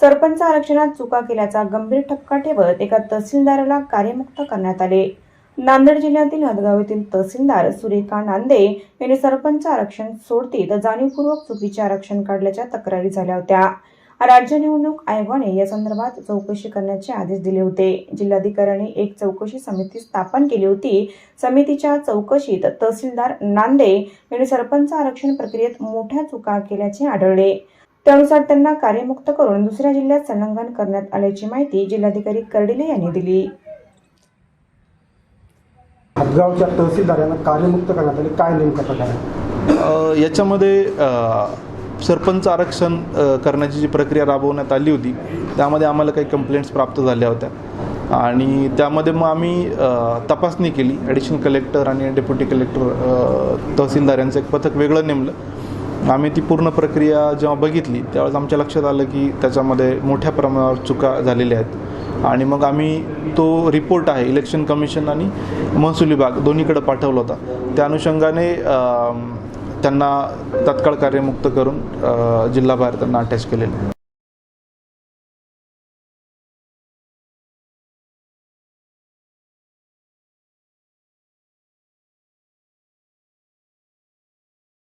सरपंच आरक्षणात चुका केल्याचा गंभीर ठपका ठेवत एका तहसीलदाराला कार्यमुक्त करण्यात आले. नांदेड जिल्ह्यातील हदगाव येथील तहसीलदार सुरेखा नांदे यांनी सरपंच आरक्षण सोडतीत जाणीवपूर्वक चुकीचे आरक्षण काढल्याच्या तक्रारी झाल्या होत्या. राज्य निवडणूक आयोगाने या संदर्भात चौकशी करण्याचे आदेश दिले होते. जिल्हाधिकाऱ्यांनी एक चौकशी समिती स्थापन केली होती. समितीच्या चौकशीत तहसीलदार नांदे यांनी सरपंच आरक्षण प्रक्रियेत मोठ्या चुका केल्याचे आढळले. त्यानुसार त्यांना कार्यमुक्त करून दुसऱ्या जिल्ह्यात संलग्न करण्यात आल्याची माहिती जिल्हाधिकारी कर्डिले यांनी दिली. हदगावच्या तहसीलदारांना कार्यमुक्त करण्यात आले. काय नेमका प्रकार आहे? अ, याच्यामध्ये सरपंच आरक्षण करण्याची जी प्रक्रिया राबवण्यात आली होती त्यामध्ये आम्हाला काही कंप्लेंट्स प्राप्त झाल्या होत्या. आणि त्यामध्ये मग आम्ही तपासणी केली. ॲडिशनल कलेक्टर आणि डेप्युटी कलेक्टर तहसीलदार यांचं एक पथक वेगळं नेमलं. आम्ही ती पूर्ण प्रक्रिया जेव्हा बघितली त्यावेळेस आमच्या लक्षात आलं की त्याच्यामध्ये मोठ्या प्रमाणावर चुका झालेल्या आहेत. आणि मग आम्ही तो रिपोर्ट आहे इलेक्शन कमिशन आणि महसूल विभाग दोन्हीकडे पाठवला होता. त्या अनुषंगाने त्यांना तत्काळ कार्यमुक्त करून जिल्हा जिल्हाबाहेर त्यांना अटॅच केलेलं